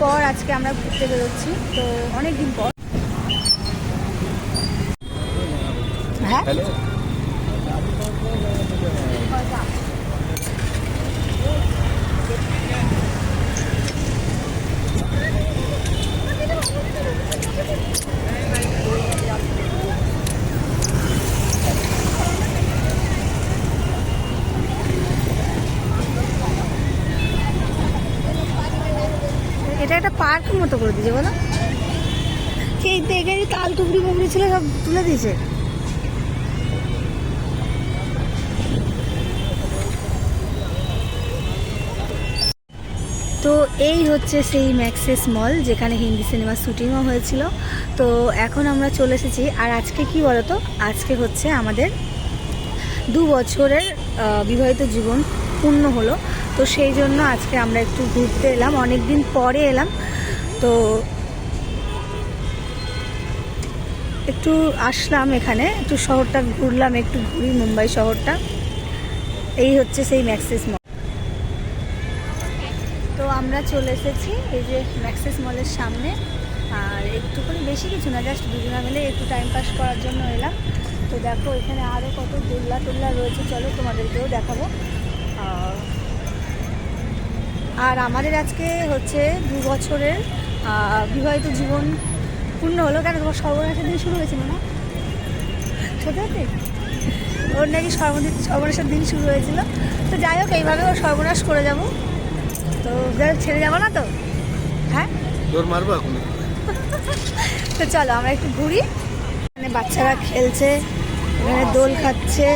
পর আজকে আমরা ঘুরতে বেরোচ্ছি তো অনেক দিন পর। হ্যাঁ? মতো করে দিয়েছে, বলো। সেই দেখে তাল টুকরি ছিল, সব তুলে দিয়েছে। তো এই হচ্ছে সেই ম্যাক্সেস মল, যেখানে হিন্দি সিনেমার শুটিংও হয়েছিল। তো এখন আমরা চলে এসেছি, আর আজকে কি বলতো? আজকে হচ্ছে আমাদের দু বছরের বিবাহিত জীবন পূর্ণ হলো। তো সেই জন্য আজকে আমরা একটু ঘুরতে এলাম অনেক দিন পরে এলাম। তো একটু আসলাম এখানে, একটু শহরটা ঘুরলাম, একটু ঘুরি মুম্বাই শহরটা। এই হচ্ছে সেই ম্যাক্সিস মল তো আমরা চলে এসেছি এই যে ম্যাক্সিস মলের সামনে। আর একটুখানি বেশি কিছু না জাস্ট দুজনা মিলে একটু টাইম পাস করার জন্য এলাম। তো দেখো, এখানে আরও কত দোল্লা টোল্লা রয়েছে, চলো তোমাদেরকেও দেখাবো। আর- আমাদের আজকে হচ্ছে দু বছরের বিবাহিত জীবন পূর্ণ হলো কেন? তোমার সর্বনাশের দিন শুরু হয়েছিল না? সত্যি ওর নাকি সর্বদিন সর্বনাশের দিন শুরু হয়েছিল। তো যাই হোক এইভাবে ওর সর্বনাশ করে যাব। তো যাই হোক ছেড়ে যাব না তো? হ্যাঁ? দৌড় মারবো এখন? তো চলো আমরা একটু ঘুরি। এখানে বাচ্চারা খেলছে এখানে দোল খাচ্ছে।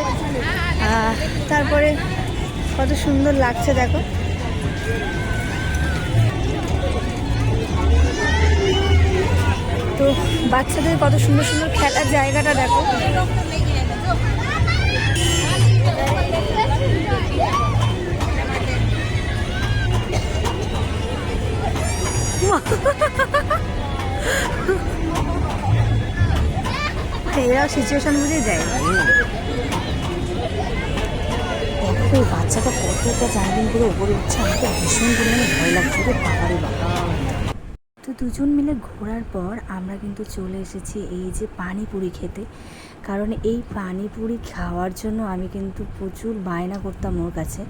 তারপরে কত সুন্দর লাগছে দেখো। তো বাচ্চাদের কত সুন্দর সুন্দর খেলার জায়গাটা দেখো। এরাও সিচুয়েশন বুঝে যায় দেখো, বাচ্চাটা কতটা জাম্পিং করে উপরে উঠছে, আমাকে ভীষণ পরিমাণে ভয় লাগছে বাবারে বাবা। দুজন মিলে ঘোরার পর আমরা কিন্তু চলে এসেছি এই যে পানিপুরি খেতে। কারণ এই পানিপুরি খাওয়ার জন্য আমি কিন্তু প্রচুর বায়না করতাম ওর কাছে।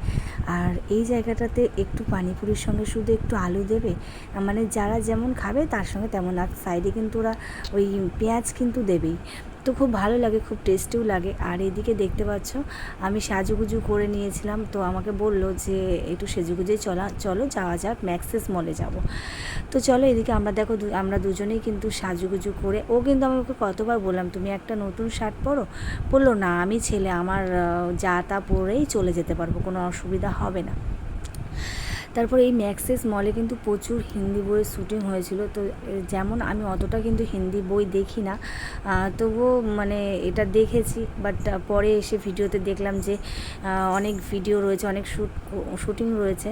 আর এই জায়গাটাতে একটু পানিপুরির সঙ্গে শুধু একটু আলু দেবে মানে যারা যেমন খাবে তার সঙ্গে তেমন। আর সাইডে কিন্তু ওরা ওই পেঁয়াজ কিন্তু দেবেই। তো খুব ভালো লাগে, খুব টেস্টিও লাগে। আর এদিকে দেখতে পাচ্ছ, আমি সাজুগুজু করে নিয়েছিলাম। তো আমাকে বলল যে, একটু সেজুগুজে চলা, চলো, যাওয়া যাক ম্যাক্সেস মলে যাব। তো চলো এদিকে আমরা দেখো আমরা দুজনেই কিন্তু সাজুগুজু করে, ও কিন্তু আমাকে কতবার বললাম, তুমি একটা নতুন শার্ট পরো? বলল, না, আমি ছেলে, আমার যা তা পরেই চলে যেতে পারব, কোনো অসুবিধা হবে না। তারপরে এই ম্যাক্সেস মলে কিন্তু প্রচুর হিন্দি বইয়ের শ্যুটিং হয়েছিল। তো যেমন আমি অতটা কিন্তু হিন্দি বই দেখি না তবুও মানে এটা দেখেছি বাট পরে এসে ভিডিওতে দেখলাম যে অনেক ভিডিও রয়েছে, অনেক শ্যুট শ্যুটিং রয়েছে।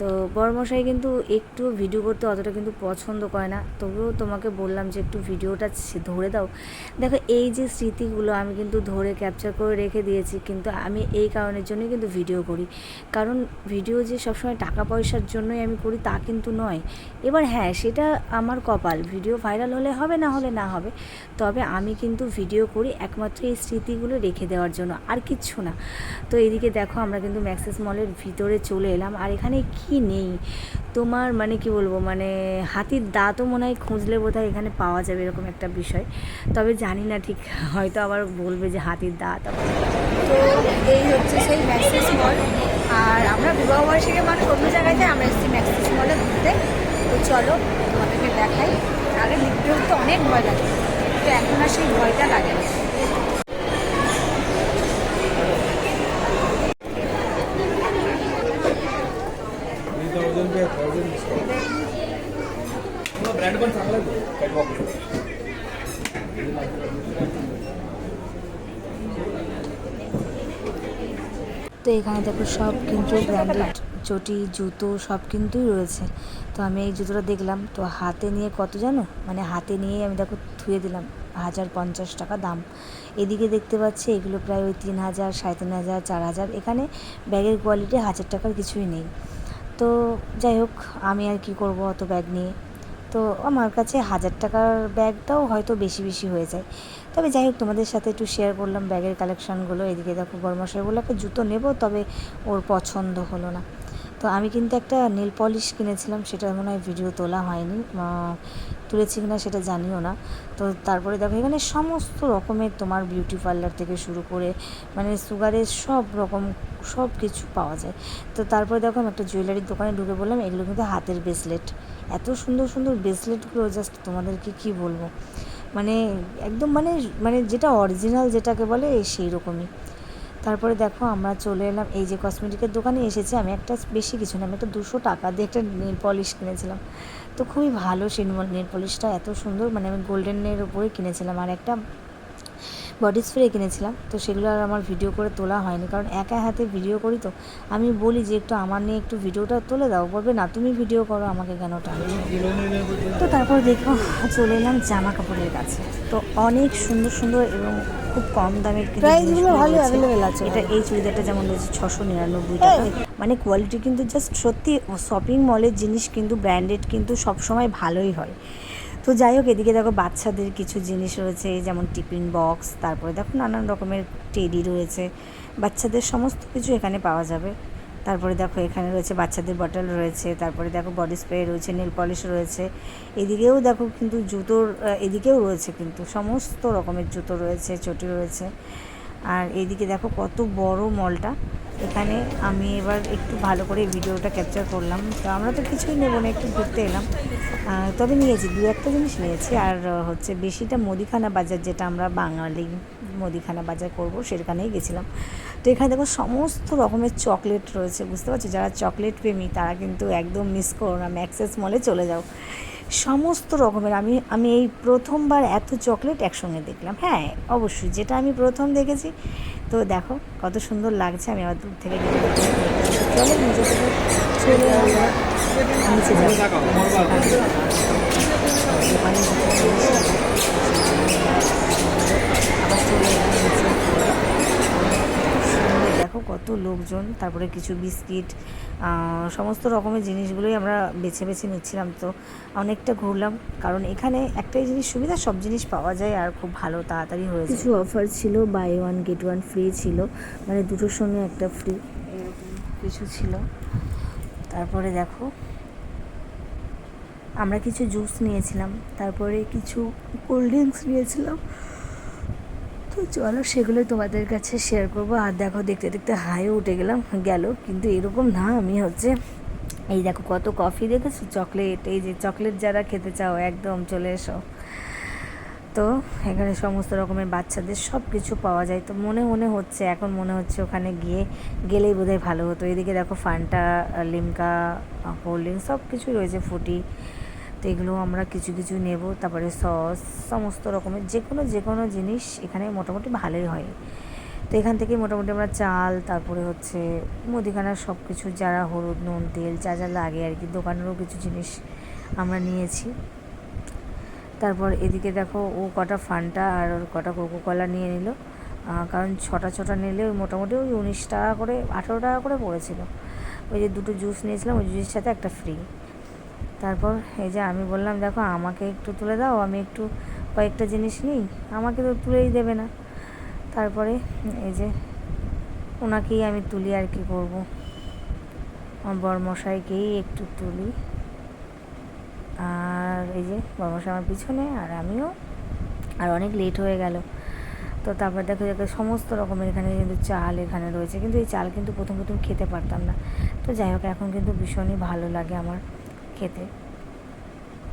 তো বড়মশাই কিন্তু একটু ভিডিও করতে অতটা কিন্তু পছন্দ করে না। তবুও তোমাকে বললাম যে একটু ভিডিওটা ধরে দাও। দেখো, এই যে স্মৃতিগুলো আমি কিন্তু ধরে ক্যাপচার করে রেখে দিয়েছি, কিন্তু আমি এই কারণের জন্যই কিন্তু ভিডিও করি। কারণ ভিডিও যে সবসময় টাকা পয়সার জন্যই আমি করি তা কিন্তু নয়। এবার হ্যাঁ সেটা আমার কপাল। ভিডিও ভাইরাল হলে হবে, না হলে না হবে। তবে আমি কিন্তু ভিডিও করি একমাত্র এই স্মৃতিগুলো রেখে দেওয়ার জন্য, আর কিচ্ছু না। তো এদিকে দেখো, আমরা কিন্তু ম্যাক্সেস মলের ভিতরে চলে এলাম। আর এখানে নেই? তোমার মানে কি বলব? মানে হাতির দাঁতও মনে হয় খুঁজলে বোধহয় এখানে পাওয়া যাবে এরকম একটা বিষয়। তবে জানি না ঠিক, হয়তো আবার বলবে যে হাতির দাঁত তো এই হচ্ছে সেই ম্যাক্সিস মল আর আমরা বিবাহ বার্ষিকী মানুষ অন্য জায়গায় যাই, আমরা এসেছি ম্যাক্সিস মলে ঘুরতে। তো চলো, তোমাদেরকে দেখাই। আগে লিখতে উঠতে অনেক ভয় লাগে তো এখন আর সেই ভয়টা লাগে না। थ्री थाउजंड पे थाउजंड डिस्काउंट ब्रँड पण चांगला आहे कॅटवॉक তো এখানে দেখো সব কিন্তু ব্র্যান্ডেড চটি জুতো সব কিন্তু রয়েছে তো আমি এই জুতোটা দেখলাম তো হাতে নিয়ে কত জানো মানে হাতে নিয়ে আমি দেখো ধুয়ে দিলাম হাজার পঞ্চাশ টাকা দাম এদিকে দেখতে পাচ্ছি এগুলো প্রায় ওই তিন হাজার সাড়ে তিন হাজার চার হাজার এখানে ব্যাগের কোয়ালিটি হাজার টাকার কিছুই নেই তো যাই হোক, আমি আর কি করব অত ব্যাগ নিয়ে। তো আমার কাছে হাজার টাকার ব্যাগটাও হয়তো বেশি বেশি হয়ে যায়। তবে যাই হোক, তোমাদের সাথে একটু শেয়ার করলাম ব্যাগের কালেকশানগুলো এদিকে দেখো বর্মাশয় বলে একটা জুতো নেব, তবে ওর পছন্দ হলো না। তো আমি কিন্তু একটা নেল পলিশ কিনেছিলাম, সেটা মনে হয় ভিডিও তোলা হয়নি তুলেছি কিনা সেটা জানিও না। তো তারপরে দেখো, এখানে সমস্ত রকমের তোমার বিউটি পার্লার থেকে শুরু করে মানে সুগারের সব রকম, সব কিছু পাওয়া যায়। তো তারপরে দেখো, আমি একটা জুয়েলারির দোকানে ঢুকে বললাম এগুলো কিন্তু হাতের ব্রেসলেট এত সুন্দর সুন্দর ব্রেসলেটগুলো জাস্ট তোমাদেরকে কি বলব? মানে একদম মানে মানে যেটা অরিজিনাল যেটাকে বলে, সেই রকমই। তারপরে দেখো আমরা চলে এলাম, এই যে কসমেটিকের দোকানে এসেছি, আমি একটা বেশি কিছু না, আমি একটা দুশো টাকা দিয়ে একটা নেল পলিশ কিনেছিলাম। তো খুবই ভালো সেই নেল পলিশটা এত সুন্দর মানে আমি গোল্ডেনের উপরে কিনেছিলাম, আর একটা বডি স্প্রে কিনেছিলাম। তো সেগুলো আর আমার ভিডিও করে তোলা হয়নি, কারণ একা হাতে ভিডিও করি তো। আমি বলি যে একটু আমার নিয়ে একটু ভিডিওটা তুলে দাও, বলবে, না, তুমি ভিডিও করো, আমাকে কেন টানছো? তো তারপর দেখো, চলে এলাম জামা কাপড়ের কাছে। তো অনেক সুন্দর সুন্দর এবং খুব কম দামের প্রাইসগুলো গুলো ভালো অ্যাভেলেবেল আছে। এটা এই চুড়িদারটা যেমন রয়েছে ছশো নিরানব্বই টাকা। মানে কোয়ালিটি কিন্তু জাস্ট সত্যি শপিং মলের জিনিস কিন্তু ব্র্যান্ডেড কিন্তু সবসময় ভালোই হয়। তো যাই হোক এদিকে দেখো বাচ্চাদের কিছু জিনিস রয়েছে যেমন টিফিন বক্স তারপরে দেখো নানান রকমের টেডি রয়েছে। বাচ্চাদের সমস্ত কিছু এখানে পাওয়া যাবে। তারপরে দেখো এখানে রয়েছে বাচ্চাদের বটল রয়েছে, তারপরে দেখো বডি স্প্রে রয়েছে নেল পলিশ রয়েছে। এদিকেও দেখো কিন্তু জুতোর এদিকেও রয়েছে কিন্তু সমস্ত রকমের জুতো রয়েছে, চটি রয়েছে। আর এইদিকে দেখো কত বড় মলটা। এখানে আমি এবার একটু ভালো করে ভিডিওটা ক্যাপচার করলাম। তো আমরা তো কিছুই নেব না, একটু ঘুরতে এলাম। তবে নিয়েছি, দু একটা জিনিস নিয়েছি। আর হচ্ছে বেশিটা মুদিখানা বাজার যেটা আমরা বাঙালি মুদিখানা বাজার করব, সেখানেই গেছিলাম। তো এখানে দেখো সমস্ত রকমের চকলেট রয়েছে, বুঝতে পারছ? যারা চকলেট প্রেমী, তারা কিন্তু একদম মিস করো না ম্যাক্সেস মলে চলে যাও। সমস্ত রকমের, আমি আমি এই প্রথমবার এত চকলেট একসঙ্গে দেখলাম। হ্যাঁ অবশ্যই, যেটা আমি প্রথম দেখেছি। তো দেখো, কত সুন্দর লাগছে, আমি আবার দূর থেকে চলো থেকে চলে নিচে দেখো কত লোকজন তারপরে কিছু বিস্কিট সমস্ত রকমের জিনিসগুলোই আমরা বেছে বেছে নিচ্ছিলাম। তো অনেকটা ঘুরলাম কারণ এখানে একটাই জিনিস সুবিধা সব জিনিস পাওয়া যায় আর খুব ভালো তাড়াতাড়ি হয়ে যায়। কিছু অফার ছিল buy one get one free ছিল মানে দুটোর সঙ্গে একটা ফ্রি এরকম কিছু ছিল। তারপরে দেখো আমরা কিছু জুস নিয়েছিলাম তারপরে কিছু কোল্ড ড্রিঙ্কস নিয়েছিলাম। তো চলো সেগুলো তোমাদের কাছে শেয়ার করব। আর দেখো, দেখতে দেখতে হাইও উঠে গেলাম, গেল। কিন্তু এরকম না, আমি হচ্ছে এই দেখো কত কফি দেখেছ? চকলেট এই যে চকলেট যারা খেতে চাও, একদম চলে এসো। তো এখানে সমস্ত রকমের বাচ্চাদের সব কিছু পাওয়া যায়। তো মনে মনে হচ্ছে, এখন মনে হচ্ছে ওখানে গিয়ে গেলেই বোধহয় ভালো হতো। এদিকে দেখো ফান্টা, লিমকা ড্রিঙ্ক সব কিছুই রয়েছে ফুটি। এগুলো আমরা কিছু কিছু নেব। তারপরে সস, সমস্ত রকমের যে কোনো যে কোনো জিনিস এখানে মোটামুটি ভালোই হয়। তো এখান থেকে মোটামুটি আমরা চাল, তারপরে হচ্ছে মুদিখানার সব কিছু যারা হলুদ, নুন, তেল, যা যা লাগে আর কি, দোকানেরও কিছু জিনিস আমরা নিয়েছি। তারপর এদিকে দেখো ও কটা ফান্টা আর ওর কটা কোকো কলা নিয়ে নিল। কারণ ছটা ছটা নিলে ওই মোটামুটি ওই উনিশ টাকা করে, আঠেরো টাকা করে পড়েছিল। ওই যে দুটো জুস নিয়েছিলাম, ওই জুসের সাথে একটা ফ্রি তারপর এই যে আমি বললাম, দেখো, আমাকে একটু তুলে দাও, আমি একটু কয়েকটা জিনিস নিই। আমাকে তো তুলেই দেবে না। তারপরে এই যে ওনাকেই আমি তুলি আর কি করব। আমার বরমশাইকেই একটু তুলি। আর এই যে বরমশাই আমার পিছনে, আর আমিও। আর অনেক লেট হয়ে গেল। তো তারপর দেখো দেখো, সমস্ত রকমের এখানে কিন্তু চাল এখানে রয়েছে। কিন্তু এই চাল কিন্তু প্রথম প্রথম খেতে পারতাম না। তো যাই হোক, এখন কিন্তু ভীষণই ভালো লাগে আমার। খেতে।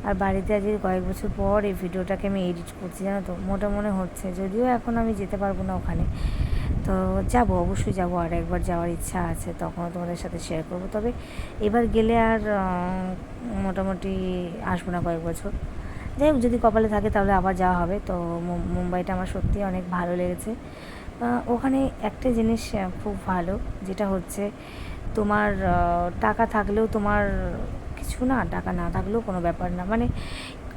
আর বাড়িতে আজ এই কয়েক বছর পর এই ভিডিওটাকে আমি এডিট করছি, জানো তো? মোটা মনে হচ্ছে, যদিও এখন আমি যেতে পারব না ওখানে। তো যাব, অবশ্যই যাব, আর একবার যাওয়ার ইচ্ছা আছে, তখনও তোমাদের সাথে শেয়ার করব। তবে এবার গেলে আর মোটামুটি আসব না কয়েক বছর। যাই হোক, যদি কপালে থাকে তাহলে আবার যাওয়া হবে। তো মুম্বাইটা আমার সত্যি অনেক ভালো লেগেছে। ওখানে একটা জিনিস খুব ভালো, যেটা হচ্ছে তোমার টাকা থাকলেও তোমার কিছু না, টাকা না থাকলেও কোনো ব্যাপার না। মানে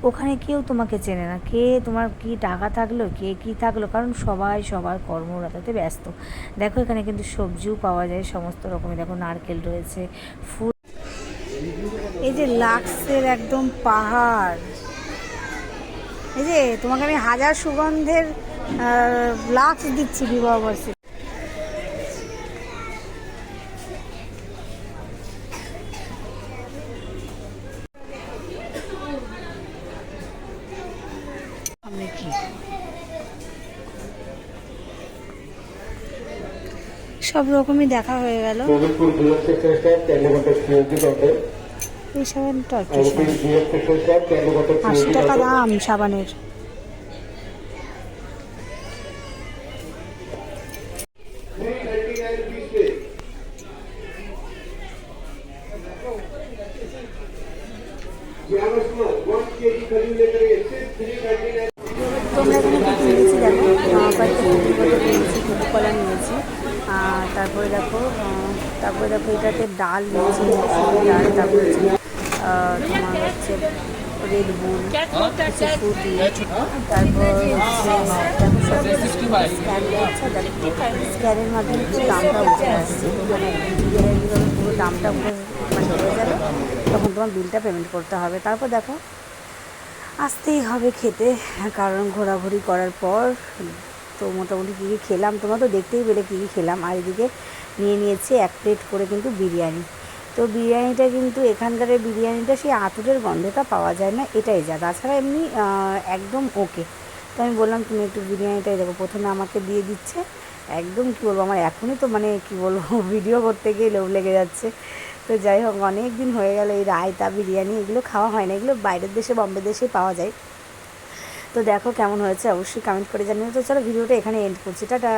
ওখানে কেউ তোমাকে চেনে না। কে তোমার কি টাকা থাকল, কে কি থাকল? কারণ সবাই সবার কর্মরতাতে ব্যস্ত। দেখো এখানে কিন্তু সবজিও পাওয়া যায়, সমস্ত রকমের দেখো নারকেল রয়েছে, ফুল এই যে লাক্সের একদম পাহাড়। এই যে তোমাকে আমি হাজার সুগন্ধের লাক্স দিচ্ছি বিবাহ বর্ষে সামনে কি সব রকমই দেখা হয়ে গেল. এই সাবানটা আর কি Alpine Dual Section Shop, Tennecotta আশি CNG টাকা Counter. দাম সাবানের তোমরা এখানে কী কিনেছি দেখো আহ, কয়েকটা ফুটি বোতল নিয়েছি ফুটি কলা নিয়েছি আর তারপরে দেখো আহ, তারপরে দেখো এটাতে ডাল নিয়েছি ডাল তারপরে হচ্ছে তোমার হচ্ছে রেড বুল তারপর স্ক্যানের মাধ্যমে একটু দামটা উঠে আসছে। মানে পুরো দামটা উঠে মানে হয়ে যাবে তখন তোমার বিলটা পেমেন্ট করতে হবে। তারপর দেখো, আসতেই হবে খেতে, কারণ ঘোরাঘুরি করার পর তো মোটামুটি কী কী খেলাম, তোমরা তো দেখতেই পেলে কী কী খেলাম। আর এদিকে নিয়ে নিয়েছি এক প্লেট করে কিন্তু বিরিয়ানি। তো বিরিয়ানিটা কিন্তু এখানকার বিরিয়ানিটা সেই আঁতুরের গন্ধটা পাওয়া যায় না, এটাই যা। তাছাড়া এমনি একদম ওকে। তো আমি বললাম, তুমি একটু বিরিয়ানিটাই দেখো। প্রথমে আমাকে দিয়ে দিচ্ছে। একদম কী বলব, আমার এখনই তো মানে কী বলব, ভিডিও করতে গিয়ে লোভ লেগে যাচ্ছে। তো যাই হোক অনেক দিন হয়ে গেল এই রায়তা বিরিয়ানি। এগুলো খাওয়া হয় না, এগুলো বাইরের দেশে, বম্বে দেশে পাওয়া যায়। তো দেখো কেমন হয়েছে, অবশ্যই কমেন্ট করে জানিও। তো চলো, ভিডিওটা এখানে এন্ড করছি। টাটা!